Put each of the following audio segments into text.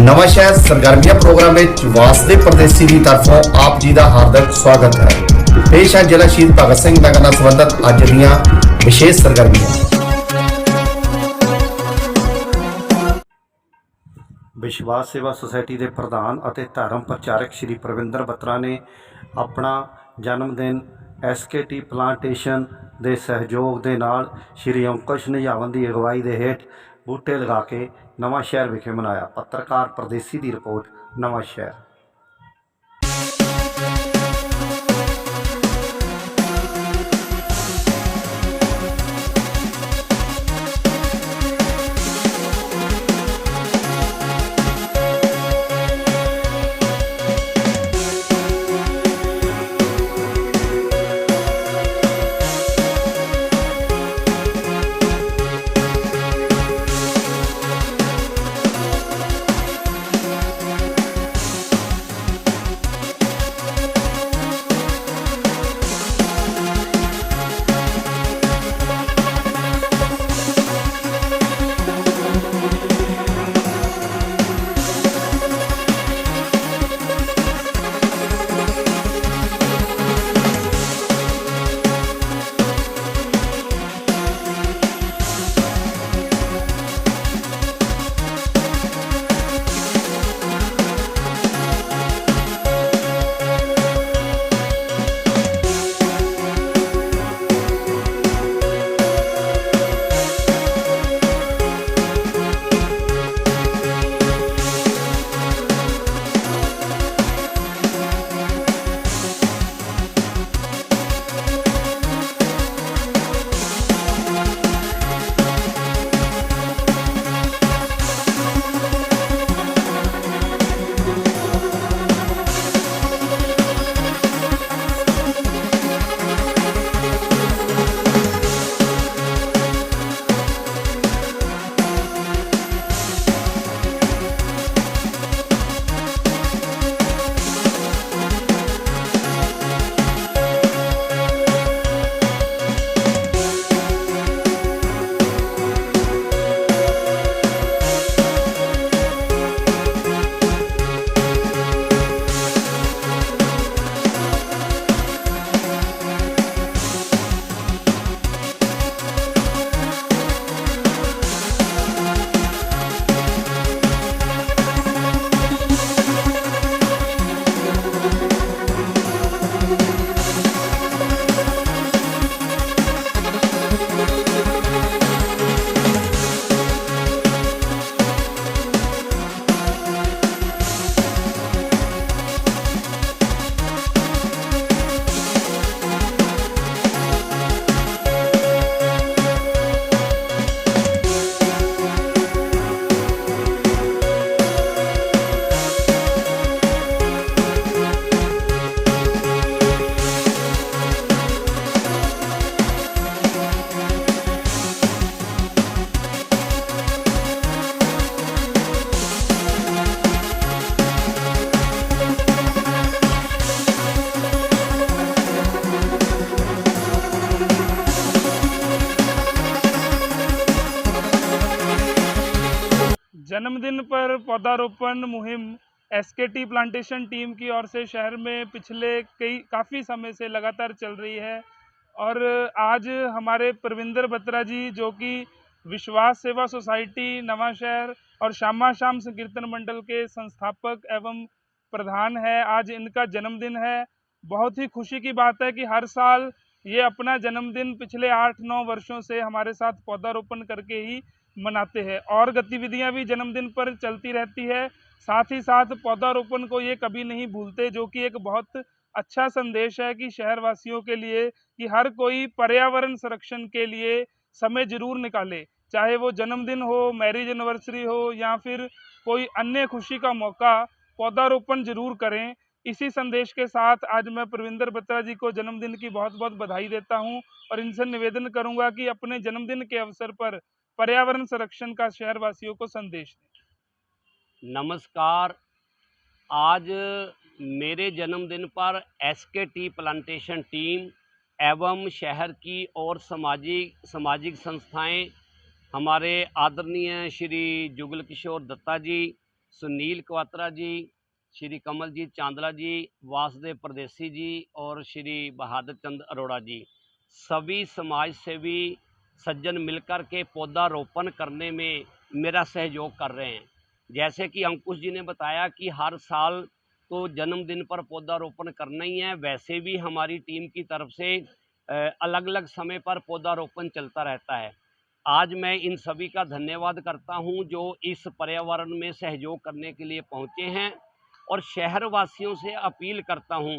ਨਵਾਂ ਸ਼ਹਿਰ ਸਰਗਰਮੀਆਂ ਪ੍ਰੋਗਰਾਮ ਵਿੱਚ ਵਾਸਦੇ ਪਰਦੇਸੀ ਦੀ ਤਰਫੋਂ ਆਪ ਜੀ ਦਾ ਹਾਰਦਿਕ ਸਵਾਗਤ ਹੈ। ਪੇਸ਼ ਹੈ ਜ਼ਿਲ੍ਹਾ ਸ਼ਹੀਦ ਭਗਤ ਸਿੰਘ ਨਗਰ ਨਾਲ ਸੰਬੰਧਿਤ ਅੱਜ ਦੀਆਂ ਵਿਸ਼ੇਸ਼ ਸਰਗਰਮੀਆਂ। ਵਿਸ਼ਵਾਸ ਸੇਵਾ ਸੁਸਾਇਟੀ ਦੇ ਪ੍ਰਧਾਨ ਅਤੇ ਧਰਮ ਪ੍ਰਚਾਰਕ ਸ਼੍ਰੀ ਪ੍ਰਵਿੰਦਰ ਬੱਤਰਾ ਨੇ ਆਪਣਾ ਜਨਮ ਦਿਨ ਐਸਕੇਟੀ ਪਲਾਂਟੇਸ਼ਨ ਦੇ ਸਹਿਯੋਗ ਦੇ ਨਾਲ ਸ਼੍ਰੀ ਅੰਕੁਸ਼ ਨਿਜਾਵਨ ਦੀ ਅਗਵਾਈ ਦੇ ਹੇਠ ਬੂਟੇ ਲਗਾ ਕੇ ਨਵਾਂ ਸ਼ਹਿਰ ਵਿਖੇ ਮਨਾਇਆ ਪੱਤਰਕਾਰ ਪਰਦੇਸੀ ਦੀ ਰਿਪੋਰਟ ਨਵਾਂ ਸ਼ਹਿਰ जन्मदिन पर पौधारोपण मुहिम एसकेटी प्लांटेशन टीम की ओर से शहर में पिछले कई, काफ़ी समय से लगातार चल रही है। और आज हमारे परविंदर बत्रा जी, जो कि विश्वास सेवा सोसाइटी, नवा शहर और श्यामा श्याम संकीर्तन मंडल के संस्थापक एवं प्रधान है, आज इनका जन्मदिन है। बहुत ही खुशी की बात है कि हर साल ये अपना जन्मदिन पिछले आठ नौ वर्षों से हमारे साथ पौधारोपण करके ही मनाते हैं। और गतिविधियाँ भी जन्मदिन पर चलती रहती है। साथ ही साथ पौधारोपण को ये कभी नहीं भूलते, जो कि एक बहुत अच्छा संदेश है कि शहरवासियों के लिए कि हर कोई पर्यावरण संरक्षण के लिए समय ज़रूर निकाले। चाहे वो जन्मदिन हो, मैरिज एनिवर्सरी हो, या फिर कोई अन्य खुशी का मौका, पौधारोपण ज़रूर करें। इसी संदेश के साथ आज मैं प्रविंदर बत्रा जी को जन्मदिन की बहुत बहुत बधाई देता हूँ और इनसे निवेदन करूँगा कि अपने जन्मदिन के अवसर पर पर्यावरण संरक्षण का शहरवासियों को संदेश दें। नमस्कार। आज मेरे जन्मदिन पर एस के टी प्लांटेशन टीम एवं शहर की और सामाजिक सामाजिक संस्थाएँ हमारे आदरणीय श्री जुगल किशोर दत्ता जी, सुनील कवात्रा जी, श्री कमलजीत चांदला जी, वासुदेव परदेसी जी और श्री बहादुर चंद अरोड़ा जी। सभी समाज सेवी सज्जन मिलकर के पौधारोपण करने में मेरा सहयोग कर रहे हैं। जैसे कि अंकुश जी ने बताया कि हर साल तो जन्मदिन पर पौधारोपण करना ही है, वैसे भी हमारी टीम की तरफ़ से अलग अलग समय पर पौधारोपण चलता रहता है। आज मैं इन सभी का धन्यवाद करता हूँ जो इस पर्यावरण में सहयोग करने के लिए पहुँचे हैं और शहरवासियों से अपील करता हूँ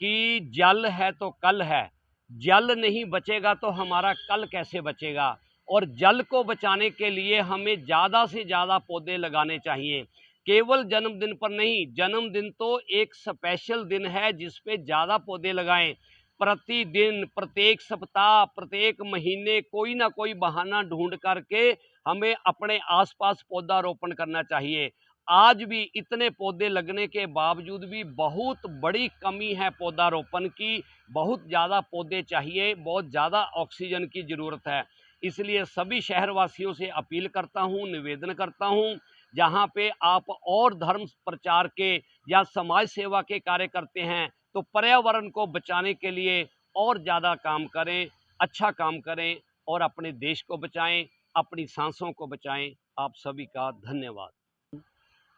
कि जल है तो कल है जल नहीं बचेगा तो हमारा कल कैसे बचेगा? और जल को बचाने के लिए हमें ज़्यादा से ज़्यादा पौधे लगाने चाहिए। केवल जन्मदिन पर नहीं, जन्मदिन तो एक स्पेशल दिन है जिस पे ज़्यादा पौधे लगाएँ। प्रतिदिन, प्रत्येक सप्ताह, प्रत्येक महीने कोई ना कोई बहाना ढूंढ करके हमें अपने आसपास पौधा रोपण करना चाहिए। आज भी इतने पौधे लगने के बावजूद भी बहुत बड़ी कमी है पौधारोपण की। बहुत ज़्यादा पौधे चाहिए, बहुत ज़्यादा ऑक्सीजन की ज़रूरत है। इसलिए सभी शहरवासियों से अपील करता हूँ, निवेदन करता हूँ, जहाँ पे आप और धर्म प्रचार के या समाज सेवा के कार्य करते हैं तो पर्यावरण को बचाने के लिए और ज़्यादा काम करें अच्छा काम करें और अपने देश को बचाएँ, अपनी सांसों को बचाएँ। आप सभी का धन्यवाद।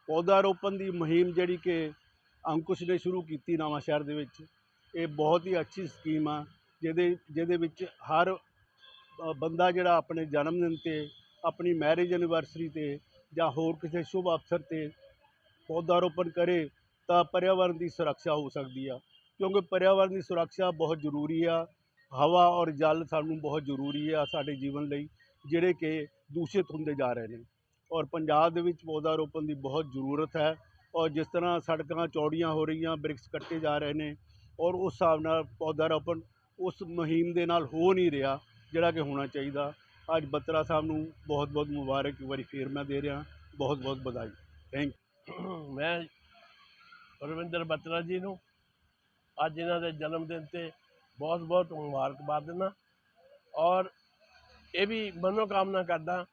ਪੌਦਾ ਰੋਪਣ ਦੀ ਮੁਹਿੰਮ ਜਿਹੜੀ ਕਿ ਅੰਕੁਸ਼ ਨੇ ਸ਼ੁਰੂ ਕੀਤੀ ਨਵਾਂ ਸ਼ਹਿਰ ਦੇ ਵਿੱਚ, ਇਹ ਬਹੁਤ ਹੀ ਅੱਛੀ ਸਕੀਮ ਆ, ਜਿਹਦੇ ਜਿਹਦੇ ਵਿੱਚ ਹਰ ਬੰਦਾ ਜਿਹੜਾ ਆਪਣੇ ਜਨਮ ਦਿਨ 'ਤੇ, ਆਪਣੀ ਮੈਰਿਜ ਐਨੀਵਰਸਰੀ 'ਤੇ ਜਾਂ ਹੋਰ ਕਿਸੇ ਸ਼ੁਭ ਅਵਸਰ 'ਤੇ ਪੌਦਾ ਰੋਪਣ ਕਰੇ, ਤਾਂ ਪਰਿਆਵਰਨ ਦੀ ਸੁਰੱਖਿਆ ਹੋ ਸਕਦੀ ਆ। ਕਿਉਂਕਿ ਪਰਿਆਵਰਨ ਦੀ ਸੁਰੱਖਿਆ ਬਹੁਤ ਜ਼ਰੂਰੀ ਆ, ਹਵਾ ਔਰ ਜਲ ਸਾਨੂੰ ਬਹੁਤ ਜ਼ਰੂਰੀ ਆ ਸਾਡੇ ਜੀਵਨ ਲਈ, ਜਿਹੜੇ ਕਿ ਦੂਸ਼ਿਤ ਹੁੰਦੇ ਜਾ ਰਹੇ ਨੇ। ਔਰ ਪੰਜਾਬ ਦੇ ਵਿੱਚ ਪੌਦਾ ਰੋਪਣ ਦੀ ਬਹੁਤ ਜ਼ਰੂਰਤ ਹੈ ਔਰ ਜਿਸ ਤਰ੍ਹਾਂ ਸੜਕਾਂ ਚੌੜੀਆਂ ਹੋ ਰਹੀਆਂ, ਬ੍ਰਿਕਸ ਕੱਟੇ ਜਾ ਰਹੇ ਨੇ ਔਰ ਉਸ ਹਿਸਾਬ ਨਾਲ ਪੌਦਾ ਰੋਪਣ ਉਸ ਮੁਹਿੰਮ ਦੇ ਨਾਲ ਹੋ ਨਹੀਂ ਰਿਹਾ ਜਿਹੜਾ ਕਿ ਹੋਣਾ ਚਾਹੀਦਾ। ਅੱਜ ਬੱਤਰਾ ਸਾਹਿਬ ਨੂੰ ਬਹੁਤ ਬਹੁਤ ਮੁਬਾਰਕ, ਇੱਕ ਵਾਰੀ ਫੇਰ ਮੈਂ ਦੇ ਰਿਹਾ। ਬਹੁਤ ਬਹੁਤ ਵਧਾਈ ਥੈਂਕ ਮੈਂ ਰਵਿੰਦਰ ਬੱਤਰਾ ਜੀ ਨੂੰ ਅੱਜ ਇਹਨਾਂ ਦੇ ਜਨਮ ਦਿਨ ਤੇ ਬਹੁਤ ਬਹੁਤ ਮੁਬਾਰਕਬਾਦ ਦਿੰਦਾ ਔਰ ਇਹ ਵੀ ਮਨੋਕਾਮਨਾ ਕਰਦਾ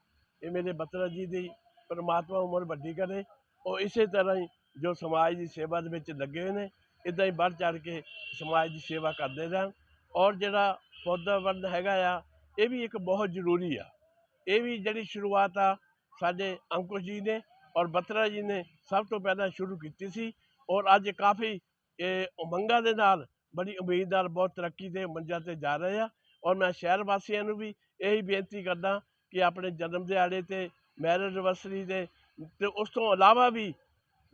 ਇਹ ਮੇਰੇ ਬਤਰਾ ਜੀ ਦੀ ਪਰਮਾਤਮਾ ਉਮਰ ਵੱਡੀ ਕਰੇ। ਉਹ ਇਸੇ ਤਰ੍ਹਾਂ ਹੀ ਜੋ ਸਮਾਜ ਦੀ ਸੇਵਾ ਦੇ ਵਿੱਚ ਲੱਗੇ ਹੋਏ ਨੇ ਇਦਾਂ ਹੀ ਵੱਧ ਚੜ ਕੇ ਸਮਾਜ ਦੀ ਸੇਵਾ ਕਰਦੇ ਰਹਿਣ। ਔਰ ਜਿਹੜਾ ਪੌਦਾ ਪੌਦਾਵਰਨ ਹੈਗਾ ਆ, ਇਹ ਵੀ ਇੱਕ ਬਹੁਤ ਜ਼ਰੂਰੀ ਆ। ਇਹ ਵੀ ਜਿਹੜੀ ਸ਼ੁਰੂਆਤ ਆ, ਸਾਡੇ ਅੰਕੁਸ਼ ਜੀ ਨੇ ਔਰ ਬੱਤਰਾ ਜੀ ਨੇ ਸਭ ਤੋਂ ਪਹਿਲਾਂ ਸ਼ੁਰੂ ਕੀਤੀ ਸੀ। ਔਰ ਅੱਜ ਕਾਫੀ ਇਹ ਉਮੰਗਾਂ ਦੇ ਨਾਲ ਬੜੀ ਉਮੀਦ ਬਹੁਤ ਤਰੱਕੀ ਦੇ ਮੰਜ਼ਾਂ ਤੇ ਜਾ ਰਹੇ ਆ। ਔਰ ਮੈਂ ਸ਼ਹਿਰ ਵਾਸੀਆਂ ਨੂੰ ਵੀ ਇਹੀ ਬੇਨਤੀ ਕਰਦਾ ਕਿ ਆਪਣੇ ਜਨਮ ਦਿਹਾੜੇ ਤੇ ਮੈਰਿਜ ਐਨਵਰਸਰੀ ਦੇ, ਤੇ ਉਸ ਤੋਂ ਇਲਾਵਾ ਵੀ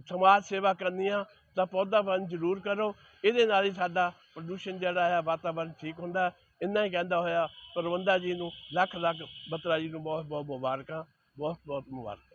ਸਮਾਜ ਸੇਵਾ ਕਰਨੀ ਆ ਤਾਂ ਪੌਦਾਵਰਨ ਜ਼ਰੂਰ ਕਰੋ। ਇਹਦੇ ਨਾਲ ਹੀ ਸਾਡਾ ਪ੍ਰਦੂਸ਼ਣ ਜਿਹੜਾ ਹੈ, ਵਾਤਾਵਰਨ ਠੀਕ ਹੁੰਦਾ। ਇੰਨਾ ਹੀ ਕਹਿੰਦਾ ਹੋਇਆ ਪਰਵੰਦਾ ਜੀ ਨੂੰ, ਲੱਖ ਲੱਖ ਬੱਤਰਾ ਜੀ ਨੂੰ ਬਹੁਤ ਬਹੁਤ ਮੁਬਾਰਕਾਂ, ਬਹੁਤ ਬਹੁਤ ਮੁਬਾਰਕਾਂ।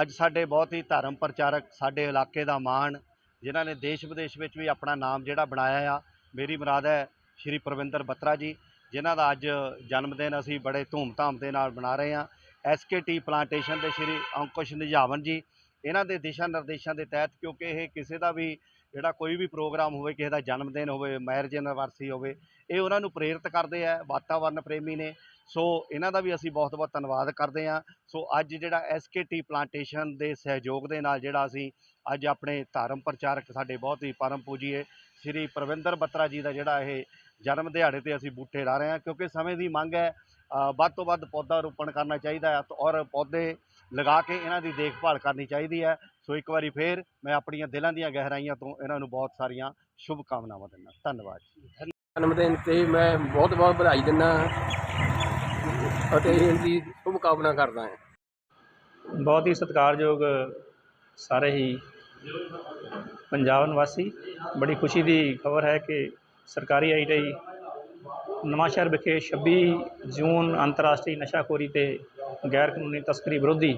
ਅੱਜ ਸਾਡੇ ਬਹੁਤ ਹੀ ਧਰਮ ਪ੍ਰਚਾਰਕ ਸਾਡੇ ਇਲਾਕੇ ਦਾ ਮਾਣ, ਜਿਨ੍ਹਾਂ ਨੇ ਦੇਸ਼ ਵਿਦੇਸ਼ ਵਿੱਚ ਵੀ ਆਪਣਾ ਨਾਮ ਜਿਹੜਾ ਬਣਾਇਆ ਆ, ਮੇਰੀ ਮੁਰਾਦ ਹੈ ਸ਼੍ਰੀ ਪ੍ਰਵਿੰਦਰ ਬੱਤਰਾ ਜੀ। ਜਿਨ੍ਹਾਂ ਦਾ ਅੱਜ ਜਨਮ ਦਿਨ ਅਸੀਂ ਬੜੇ ਧੂਮਧਾਮ ਦੇ ਨਾਲ ਮਨਾ ਰਹੇ ਹਾਂ। ਐਸਕੇਟੀ ਪਲਾਂਟੇਸ਼ਨ ਦੇ ਸ਼੍ਰੀ ਅੰਕੁਸ਼ ਨਿਝਾਵਨ ਜੀ, ਇਹਨਾਂ ਦੇ ਦਿਸ਼ਾ ਨਿਰਦੇਸ਼ਾਂ ਦੇ ਤਹਿਤ ਕਿਉਂਕਿ ਇਹ ਕਿਸੇ ਦਾ ਵੀ ਜਿਹੜਾ ਕੋਈ ਵੀ ਪ੍ਰੋਗਰਾਮ ਹੋਵੇ, ਕਿਸੇ ਦਾ ਜਨਮ ਦਿਨ ਹੋਵੇ ਮੈਰਿਜ ਐਨਵਰਸਰੀ ਹੋਵੇ, ਇਹ ਉਹਨਾਂ ਨੂੰ ਪ੍ਰੇਰਿਤ ਕਰਦੇ ਆ, ਵਾਤਾਵਰਨ ਪ੍ਰੇਮੀ ਨੇ। ਸੋ ਇਹਨਾਂ ਦਾ ਵੀ ਅਸੀਂ ਬਹੁਤ ਬਹੁਤ ਧੰਨਵਾਦ ਕਰਦੇ ਹਾਂ। ਸੋ ਅੱਜ ਜਿਹੜਾ ਐਸਕੇਟੀ ਪਲਾਂਟੇਸ਼ਨ ਦੇ ਸਹਿਯੋਗ ਦੇ ਨਾਲ ਜਿਹੜਾ ਅਸੀਂ ਅੱਜ ਆਪਣੇ ਧਰਮ ਪ੍ਰਚਾਰਕ ਸਾਡੇ ਬਹੁਤ ਹੀ ਪਰਮ ਪੂਜੀਏ, ਸ੍ਰੀ ਪ੍ਰਵਿੰਦਰ ਬੱਤਰਾ ਜੀ ਦਾ ਜਿਹੜਾ ਇਹ ਜਨਮ ਦਿਹਾੜੇ ਤੇ ਅਸੀਂ ਬੂਟੇ ਲਾ ਰਹੇ ਹਾਂ ਕਿਉਂਕਿ ਸਮੇਂ ਦੀ ਮੰਗ ਹੈ ਅ, ਵੱਧ ਤੋਂ ਵੱਧ ਪੌਦਾ ਰੋਪਣ ਕਰਨਾ ਚਾਹੀਦਾ ਹੈ ਔਰ ਪੌਦੇ ਲਗਾ ਕੇ ਇਹਨਾਂ ਦੀ ਦੇਖਭਾਲ ਕਰਨੀ ਚਾਹੀਦੀ ਹੈ। ਸੋ ਇੱਕ ਵਾਰੀ ਫੇਰ ਮੈਂ ਆਪਣੀਆਂ ਦਿਲਾਂ ਦੀਆਂ ਗਹਿਰਾਈਆਂ ਤੋਂ ਇਹਨਾਂ ਨੂੰ ਬਹੁਤ ਸਾਰੀਆਂ ਸ਼ੁਭ ਕਾਮਨਾਵਾਂ ਦਿੰਦਾ। ਧੰਨਵਾਦ ਜਨਮ ਦਿਨ ਤੇ ਮੈਂ ਬਹੁਤ ਬਹੁਤ ਵਧਾਈ ਦਿੰਦਾ ਅਤੇ ਇਹਦੀ ਸ਼ੁਭ ਕਾਮਨਾ ਕਰਦਾ ਹਾਂ। ਬਹੁਤ ਹੀ ਸਤਿਕਾਰਯੋਗ ਸਾਰੇ ਹੀ ਪੰਜਾਬ ਨਿਵਾਸੀ ਬੜੀ ਖੁਸ਼ੀ ਦੀ ਖਬਰ ਹੈ ਕਿ ਸਰਕਾਰੀ ਆਈਟੀਆਈ ਨਵਾਂਸ਼ਹਿਰ ਵਿਖੇ 26 ਜੂਨ ਅੰਤਰਰਾਸ਼ਟਰੀ ਨਸ਼ਾਖੋਰੀ ਤੇ ਗੈਰ ਕਾਨੂੰਨੀ ਤਸਕਰੀ ਵਿਰੋਧੀ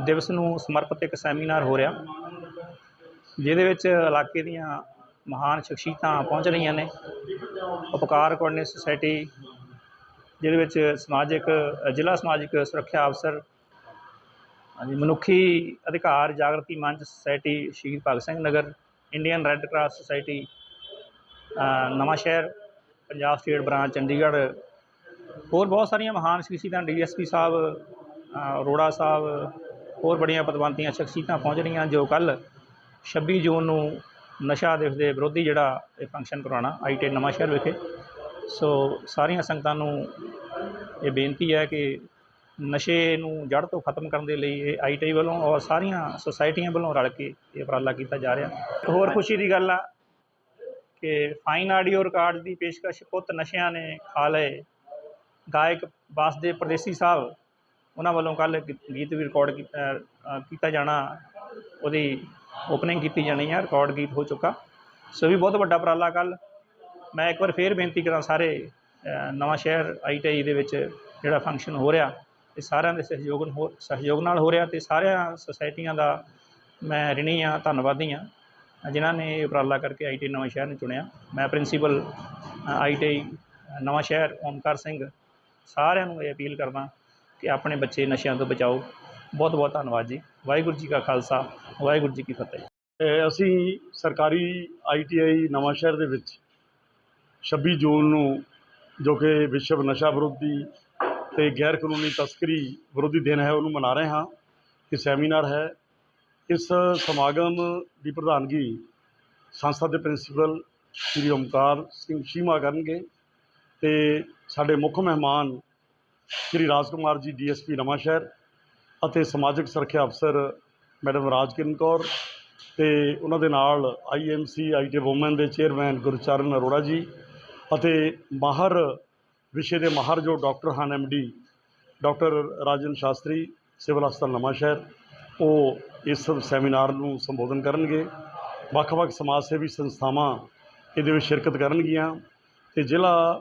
ਦਿਵਸ ਨੂੰ ਸਮਰਪਿਤ ਇੱਕ ਸੈਮੀਨਾਰ ਹੋ ਰਿਹਾ, ਜਿਹਦੇ ਵਿੱਚ ਇਲਾਕੇ ਦੀਆਂ ਮਹਾਨ ਸ਼ਖਸੀਅਤਾਂ ਪਹੁੰਚ ਰਹੀਆਂ ਨੇ। ਉਪਕਾਰ ਕੋਆਰਡੀਨੇਟ ਸੁਸਾਇਟੀ, ਜਿਹਦੇ ਵਿੱਚ ਸਮਾਜਿਕ, ਜ਼ਿਲ੍ਹਾ ਸਮਾਜਿਕ ਸੁਰੱਖਿਆ ਅਫਸਰ, ਹਾਂਜੀ, ਮਨੁੱਖੀ ਅਧਿਕਾਰ Jagriti Manch society Shaheed Bhagat Singh Nagar, Indian Red Cross Society Nawan Shahr, Punjab state branch, Chandigarh, ਹੋਰ ਬਹੁਤ ਸਾਰੀਆਂ ਮਹਾਨ ਸ਼ਖਸੀਅਤਾਂ, ਡੀਐਸਪੀ ਸਾਹਿਬ ਅਰੋੜਾ ਸਾਹਿਬ, ਹੋਰ ਬੜੀਆਂ ਪਦਵੰਤੀਆਂ ਸ਼ਖਸੀਅਤਾਂ ਪਹੁੰਚ ਰਹੀਆਂ ਜੋ ਕੱਲ੍ਹ 26 ਜੂਨ ਨੂੰ ਨਸ਼ਾ ਦਿਵਸ ਦੇ ਵਿਰੋਧੀ ਜਿਹੜਾ ਇਹ ਫੰਕਸ਼ਨ ਕਰਾਉਣਾ ਆਈਟੀ ਨਵਾਂਸ਼ਹਿਰ ਵਿਖੇ। ਸੋ ਸਾਰੀਆਂ ਸੰਗਤਾਂ ਨੂੰ ਇਹ ਬੇਨਤੀ ਹੈ ਕਿ ਨਸ਼ੇ ਨੂੰ ਜੜ੍ਹ ਤੋਂ ਖਤਮ ਕਰਨ ਦੇ ਲਈ ਇਹ ਆਈਟੀ ਵੱਲੋਂ ਔਰ ਸਾਰੀਆਂ ਸੁਸਾਇਟੀਆਂ ਵੱਲੋਂ ਰਲ ਕੇ ਇਹ ਉਪਰਾਲਾ ਕੀਤਾ ਜਾ ਰਿਹਾ। ਹੋਰ ਖੁਸ਼ੀ ਦੀ ਗੱਲ ਆ ਕਿ ਫਾਈਨ ਆਡੀਓ ਰਿਕਾਰਡ ਦੀ ਪੇਸ਼ਕਸ਼ ਪੁੱਤ ਨਸ਼ਿਆਂ ਨੇ ਖਾ ਲਏ। ਗਾਇਕ ਵਾਸਦੇਵ ਪ੍ਰਦੇਸੀ ਸਾਹਿਬ ਉਹਨਾਂ ਵੱਲੋਂ ਕੱਲ੍ਹ ਗੀਤ ਵੀ ਰਿਕਾਰਡ ਕੀਤਾ ਜਾਣਾ। ਉਹਦੀ ਓਪਨਿੰਗ ਕੀਤੀ ਜਾਣੀ ਹੈ ਰਿਕਾਰਡ ਗੀਤ ਹੋ ਚੁੱਕਾ। ਸੋ ਵੀ ਬਹੁਤ ਵੱਡਾ ਉਪਰਾਲਾ ਕੱਲ੍ਹ। ਮੈਂ ਇੱਕ ਵਾਰ ਫੇਰ ਬੇਨਤੀ ਕਰਾਂ ਸਾਰੇ ਅ, ਨਵਾਂ ਸ਼ਹਿਰ ਆਈਟੀਆਈ ਦੇ ਵਿੱਚ ਜਿਹੜਾ ਫੰਕਸ਼ਨ ਹੋ ਰਿਹਾ ਇਹ ਸਾਰਿਆਂ ਦੇ ਸਹਿਯੋਗ ਹੋ ਸਹਿਯੋਗ ਨਾਲ ਹੋ ਰਿਹਾ ਤੇ ਸਾਰਿਆਂ ਸੁਸਾਇਟੀਆਂ ਦਾ ਮੈਂ ਰਿਣੀ ਹਾਂ ਧੰਨਵਾਦੀ ਹਾਂ ਜਿਨ੍ਹਾਂ ਨੇ ਇਹ ਉਪਰਾਲਾ ਕਰਕੇ ਆਈਟੀ ਨਵਾਂ ਸ਼ਹਿਰ ਨੂੰ ਚੁਣਿਆ। ਮੈਂ ਪ੍ਰਿੰਸੀਪਲ ਆਈਟੀ ਨਵਾਂ ਸ਼ਹਿਰ, ਓਮਕਾਰ ਸਿੰਘ, ਸਾਰਿਆਂ ਨੂੰ ਇਹ ਅਪੀਲ ਕਰਦਾ ਕਿ ਆਪਣੇ ਬੱਚੇ ਨਸ਼ਿਆਂ ਤੋਂ ਬਚਾਓ। ਬਹੁਤ ਬਹੁਤ ਧੰਨਵਾਦ ਜੀ। ਵਾਹਿਗੁਰੂ ਜੀ ਕਾ ਖਾਲਸਾ, ਵਾਹਿਗੁਰੂ ਜੀ ਕੀ ਫਤਿਹ। ਅਸੀਂ ਸਰਕਾਰੀ ਆਈਟੀਆਈ ਨਵਾਂ ਸ਼ਹਿਰ ਦੇ ਵਿੱਚ 26 ਜੂਨ ਨੂੰ ਜੋ ਕਿ ਵਿਸ਼ਵ ਨਸ਼ਾ ਵਿਰੋਧੀ ਤੇ ਗੈਰ ਕਾਨੂੰਨੀ ਤਸਕਰੀ ਵਿਰੋਧੀ ਦਿਨ ਹੈ, ਉਹਨੂੰ ਮਨਾ ਰਹੇ ਹਾਂ। ਇਹ ਸੈਮੀਨਾਰ ਹੈ। ਇਸ ਸਮਾਗਮ ਦੀ ਪ੍ਰਧਾਨਗੀ ਸੰਸਥਾ ਦੇ ਪ੍ਰਿੰਸੀਪਲ ਸ੍ਰੀ ਓਮਕਾਰ ਸਿੰਘ ਸ਼ੀਮਾ ਕਰਨਗੇ ਤੇ ਸਾਡੇ ਮੁੱਖ ਮਹਿਮਾਨ ਸ੍ਰੀ ਰਾਜਕੁਮਾਰ ਜੀ, ਡੀਐਸਪੀ ਨਵਾਂਸ਼ਹਿਰ ਅਤੇ ਸਮਾਜਿਕ ਸੁਰੱਖਿਆ ਅਫਸਰ ਮੈਡਮ ਰਾਜਕਿਰਨ ਕੌਰ ਤੇ ਉਹਨਾਂ ਦੇ ਨਾਲ ਆਈਐਮਸੀ ਆਈਟੀ ਵੂਮਨ ਦੇ ਚੇਅਰਮੈਨ ਗੁਰਚਰਨ ਅਰੋੜਾ ਜੀ ਅਤੇ ਮਾਹਰ ਵਿਸ਼ੇ ਦੇ ਮਾਹਰ ਜੋ ਡਾਕਟਰ ਹਨ MD doctor Rajan Shastri, civil ਹਸਪਤਾਲ ਨਵਾਂਸ਼ਹਿਰ, ਉਹ ਇਸ ਸੈਮੀਨਾਰ ਨੂੰ ਸੰਬੋਧਨ ਕਰਨਗੇ। ਵੱਖ-ਵੱਖ ਸਮਾਜ ਸੇਵੀ ਸੰਸਥਾਵਾਂ ਇਹਦੇ ਵਿੱਚ ਸ਼ਿਰਕਤ ਕਰਨਗੀਆਂ ਤੇ ਜ਼ਿਲ੍ਹਾ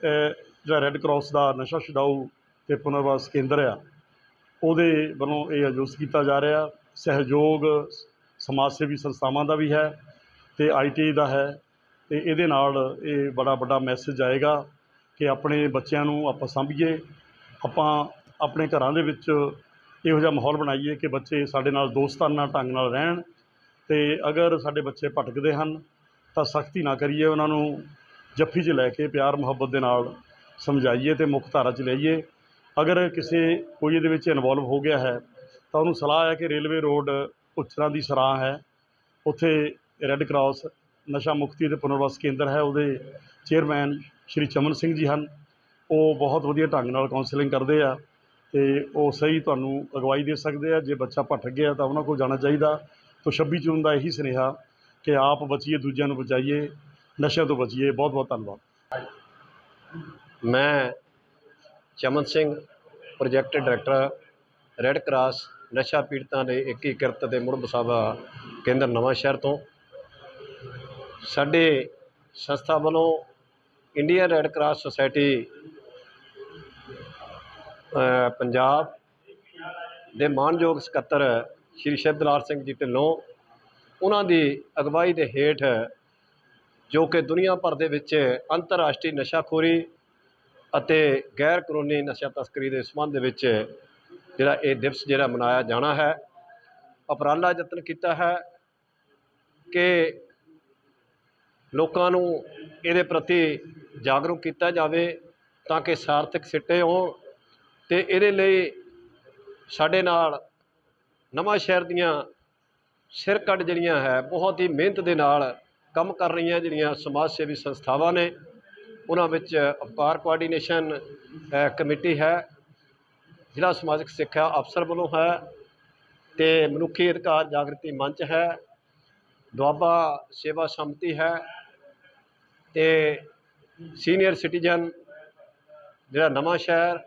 ਜਿਹੜਾ ਰੈੱਡ ਕਰਾਸ ਦਾ ਨਸ਼ਾ ਛਡਾਊ ਤੇ ਪੁਨਰਵਾਸ ਕੇਂਦਰ ਆ, ਉਹਦੇ ਵੱਲੋਂ ਇਹ ਆਯੋਜਿਤ ਕੀਤਾ ਜਾ ਰਿਹਾ। ਸਹਿਯੋਗ ਸਮਾਜ ਸੇਵੀ ਸੰਸਥਾਵਾਂ ਦਾ ਵੀ ਹੈ ਤੇ ਆਈਟੀ ਦਾ ਹੈ ਤੇ ਇਹਦੇ ਨਾਲ ਇਹ ਬੜਾ ਵੱਡਾ ਮੈਸੇਜ ਆਏਗਾ ਕਿ ਆਪਣੇ ਬੱਚਿਆਂ ਨੂੰ ਆਪਾਂ ਸੰਭੀਏ। ਆਪਾਂ ਆਪਣੇ ਘਰਾਂ ਦੇ ਵਿੱਚ ਇਹੋ ਜਿਹਾ ਮਾਹੌਲ ਬਣਾਈਏ ਕਿ ਬੱਚੇ ਸਾਡੇ ਨਾਲ ਦੋਸਤਾਨਾ ਢੰਗ ਨਾਲ ਰਹਿਣ ਤੇ ਅਗਰ ਸਾਡੇ ਬੱਚੇ ਭਟਕਦੇ ਹਨ, ਤਾਂ ਸਖਤੀ ਨਾ ਕਰੀਏ ਉਹਨਾਂ ਨੂੰ, ਜੱਫੀ 'ਚ ਲੈ ਕੇ ਪਿਆਰ, ਮੁਹੱਬਤ ਦੇ ਨਾਲ ਸਮਝਾਈਏ ਤੇ ਮੁੱਖ ਧਾਰਾ 'ਚ ਲਈਏ। ਅਗਰ ਕਿਸੇ ਕੋਈ ਇਹਦੇ ਵਿੱਚ ਇਨਵੋਲਵ ਹੋ ਗਿਆ ਹੈ, ਤਾਂ ਉਹਨੂੰ ਸਲਾਹ ਹੈ ਕਿ ਰੇਲਵੇ ਰੋਡ ਉਚਰਾਂ ਦੀ ਸਰਾਂ ਹੈ। ਉੱਥੇ ਰੈੱਡ ਕਰਾਸ ਨਸ਼ਾ ਮੁਕਤੀ ਤੇ ਪੁਨਰਵਾਸ ਕੇਂਦਰ ਹੈ। ਉਹਦੇ ਚੇਅਰਮੈਨ ਸ਼੍ਰੀ ਚਮਨ ਸਿੰਘ ਜੀ ਹਨ। ਉਹ ਬਹੁਤ ਵਧੀਆ ਢੰਗ ਨਾਲ ਕਾਉਂਸਲਿੰਗ ਕਰਦੇ ਆ। ਤੇ ਉਹ ਸਹੀ ਤੁਹਾਨੂੰ ਅਗਵਾਈ ਦੇ ਸਕਦੇ ਆ। ਜੇ ਬੱਚਾ ਭਟਕ ਗਿਆ ਤਾਂ ਉਹਨਾਂ ਕੋਲ ਜਾਣਾ ਚਾਹੀਦਾ। ਤੋਂ 26 ਜੂਨ ਦਾ ਇਹੀ ਸੁਨੇਹਾ ਕਿ ਆਪ ਬਚੀਏ, ਦੂਜਿਆਂ ਨੂੰ ਬਚਾਈਏ, ਨਸ਼ਿਆਂ ਤੋਂ ਬਚੀਏ। ਬਹੁਤ ਬਹੁਤ ਧੰਨਵਾਦ। ਮੈਂ Chaman Singh, project director, Red Cross ਨਸ਼ਾ ਪੀੜਤਾਂ ਦੇ ਏਕੀਕ੍ਰਿਤ ਤੇ ਮੁੜ ਬਸਾਵਾ ਕੇਂਦਰ ਨਵਾਂ ਸ਼ਹਿਰ ਤੋਂ। ਸਾਡੇ ਸੰਸਥਾ ਵੱਲੋਂ Indian Red Cross Society Punjab ਦੇ ਮਾਨਯੋਗ ਸਕੱਤਰ ਸ਼੍ਰੀ ਸ਼ਿਵਦਲਾਲ ਸਿੰਘ ਜੀ ਢਿੱਲੋਂ, ਉਹਨਾਂ ਦੀ ਅਗਵਾਈ ਦੇ ਹੇਠ ਜੋ ਕਿ ਦੁਨੀਆ ਭਰ ਦੇ ਵਿੱਚ ਅੰਤਰਰਾਸ਼ਟਰੀ ਨਸ਼ਾਖੋਰੀ ਅਤੇ ਗੈਰ ਕਾਨੂੰਨੀ ਨਸ਼ਾ ਤਸਕਰੀ ਦੇ ਸੰਬੰਧ ਦੇ ਵਿੱਚ ਜਿਹੜਾ ਇਹ ਦਿਵਸ ਜਿਹੜਾ ਮਨਾਇਆ ਜਾਣਾ ਹੈ, ਉਪਰਾਲਾ ਯਤਨ ਕੀਤਾ ਹੈ ਕਿ ਲੋਕਾਂ ਨੂੰ ਇਹਦੇ ਪ੍ਰਤੀ ਜਾਗਰੂਕ ਕੀਤਾ ਜਾਵੇ ਤਾਂ ਕਿ ਸਾਰਥਕ ਸਿੱਟੇ ਹੋਣ ਤੇ ਇਹਦੇ ਲਈ ਸਾਡੇ ਨਾਲ ਨਵਾਂ ਸ਼ਹਿਰ ਦੀਆਂ ਸਿਰ ਕੱਢ ਜਿਹੜੀਆਂ ਹੈ, ਬਹੁਤ ਹੀ ਮਿਹਨਤ ਦੇ ਨਾਲ ਕੰਮ ਕਰ ਰਹੀਆਂ ਜਿਹੜੀਆਂ ਸਮਾਜ ਸੇਵੀ ਸੰਸਥਾਵਾਂ ਨੇ, ਉਹਨਾਂ ਵਿੱਚ ਅਪਕਾਰ ਕੋਆਰਡੀਨੇਸ਼ਨ ਕਮੇਟੀ ਹੈ, ਜ਼ਿਲ੍ਹਾ ਸਮਾਜਿਕ ਸਿੱਖਿਆ ਅਫਸਰ ਵੱਲੋਂ ਹੈ ਤੇ ਮਨੁੱਖੀ ਅਧਿਕਾਰ ਜਾਗਰਤੀ ਮੰਚ ਹੈ, ਦੁਆਬਾ ਸੇਵਾ ਸੰਮਤੀ ਹੈ ਤੇ ਸੀਨੀਅਰ ਸਿਟੀਜ਼ਨ ਜਿਹੜਾ ਨਵਾਂ ਸ਼ਹਿਰ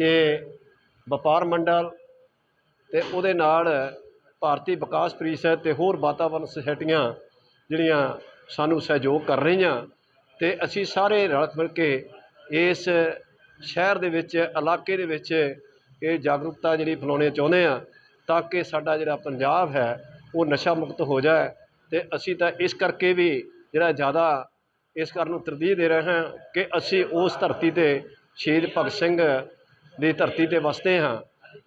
ਤੇ ਵਪਾਰ ਮੰਡਲ ਤੇ ਉਹਦੇ ਨਾਲ ਭਾਰਤੀ ਵਿਕਾਸ ਪਰਿਸ਼ਦ ਤੇ ਹੋਰ ਵਾਤਾਵਰਣ ਸੁਸਾਇਟੀਆਂ ਜਿਹੜੀਆਂ ਸਾਨੂੰ ਸਹਿਯੋਗ ਕਰ ਰਹੀਆਂ ਤੇ ਅਸੀਂ ਸਾਰੇ ਰਲ ਮਿਲ ਕੇ ਇਸ ਸ਼ਹਿਰ ਦੇ ਵਿੱਚ, ਇਲਾਕੇ ਦੇ ਵਿੱਚ ਇਹ ਜਾਗਰੂਕਤਾ ਜਿਹੜੀ ਫੈਲਾਉਣੀ ਚਾਹੁੰਦੇ ਆ ਤਾਂ ਕਿ ਸਾਡਾ ਜਿਹੜਾ ਪੰਜਾਬ ਹੈ ਉਹ ਨਸ਼ਾ ਮੁਕਤ ਹੋ ਜਾਏ ਤੇ ਅਸੀਂ ਤਾਂ ਇਸ ਕਰਕੇ ਵੀ ਜਿਹੜਾ ਜ਼ਿਆਦਾ ਇਸ ਕਰਨ ਨੂੰ ਤਰਜੀਹ ਦੇ ਰਹੇ ਹਾਂ ਕਿ ਅਸੀਂ ਉਸ ਧਰਤੀ ਤੇ ਸ਼ਹੀਦ ਭਗਤ ਸਿੰਘ ਦੀ ਧਰਤੀ ਤੇ ਵਸਦੇ ਹਾਂ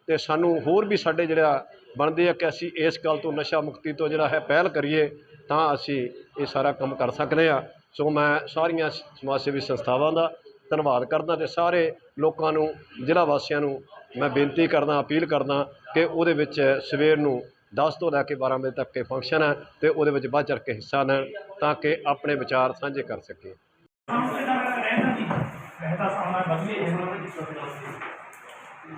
ਤੇ ਸਾਨੂੰ ਹੋਰ ਵੀ ਸਾਡੇ ਜਿਹੜਾ ਬਣਦੇ ਆ ਕਿ ਅਸੀਂ ਇਸ ਗੱਲ ਤੋਂ ਨਸ਼ਾ ਮੁਕਤੀ ਤੋਂ ਜਿਹੜਾ ਹੈ ਪਹਿਲ ਕਰੀਏ, ਤਾਂ ਅਸੀਂ ਇਹ ਸਾਰਾ ਕੰਮ ਕਰ ਸਕਦੇ ਆ ਸੋ ਮੈਂ ਸਾਰੀਆਂ ਸਮਾਜ ਸੇਵੀ ਸੰਸਥਾਵਾਂ ਦਾ ਧੰਨਵਾਦ ਕਰਦਾ ਤੇ ਸਾਰੇ ਲੋਕਾਂ ਨੂੰ, ਜ਼ਿਲ੍ਹਾ ਵਾਸੀਆਂ ਨੂੰ ਮੈਂ ਬੇਨਤੀ ਕਰਦਾ, ਅਪੀਲ ਕਰਦਾ ਕਿ ਉਹਦੇ ਵਿੱਚ ਸਵੇਰ ਨੂੰ 10 ਤੋਂ ਲੈ ਕੇ 12 ਵਜੇ ਤੱਕ ਇਹ ਫੰਕਸ਼ਨ ਹੈ ਤੇ ਉਹਦੇ ਵਿੱਚ ਵੱਧ ਚੜ੍ਹ ਕੇ ਹਿੱਸਾ ਲੈਣ ਤਾਂ ਕਿ ਆਪਣੇ ਵਿਚਾਰ ਸਾਂਝੇ ਕਰ ਸਕੀਏ। हाँ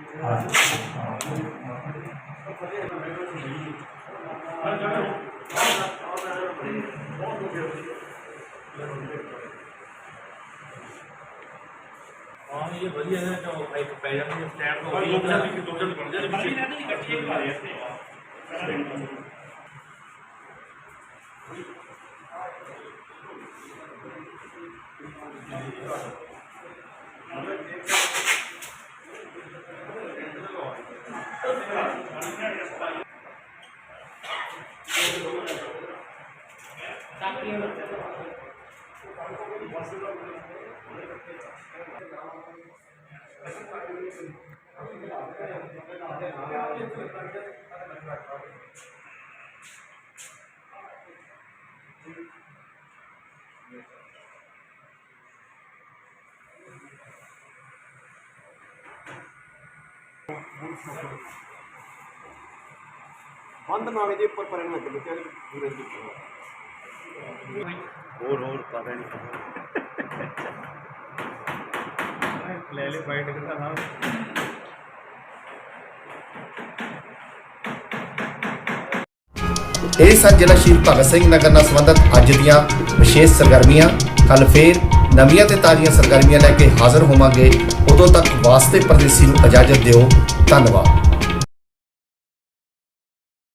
ये बढ़िया है जो एक पैजामा के स्टैंड को दो जन की दो जन बन जाए बाकी रहने इकट्ठे ही आ रहे हैं Thank you. Gracias. ਇਹ ਸਨ ਜ਼ਿਲ੍ਹਾ ਸ਼ਹੀਦ ਭਗਤ ਸਿੰਘ ਨਗਰ ਨਾਲ ਸੰਬੰਧਿਤ ਅੱਜ ਦੀਆਂ ਵਿਸ਼ੇਸ਼ ਸਰਗਰਮੀਆਂ। ਕੱਲ ਫੇਰ ਨਵੀਆਂ ਤੇ ਤਾਜ਼ੀਆਂ ਸਰਗਰਮੀਆਂ ਲੈ ਕੇ ਹਾਜ਼ਰ ਹੋਵਾਂਗੇ। ਉਦੋਂ ਤੱਕ ਵਾਸਤੇ ਪਰਦੇਸੀ ਨੂੰ ਇਜਾਜ਼ਤ ਦਿਓ। ਧੰਨਵਾਦ।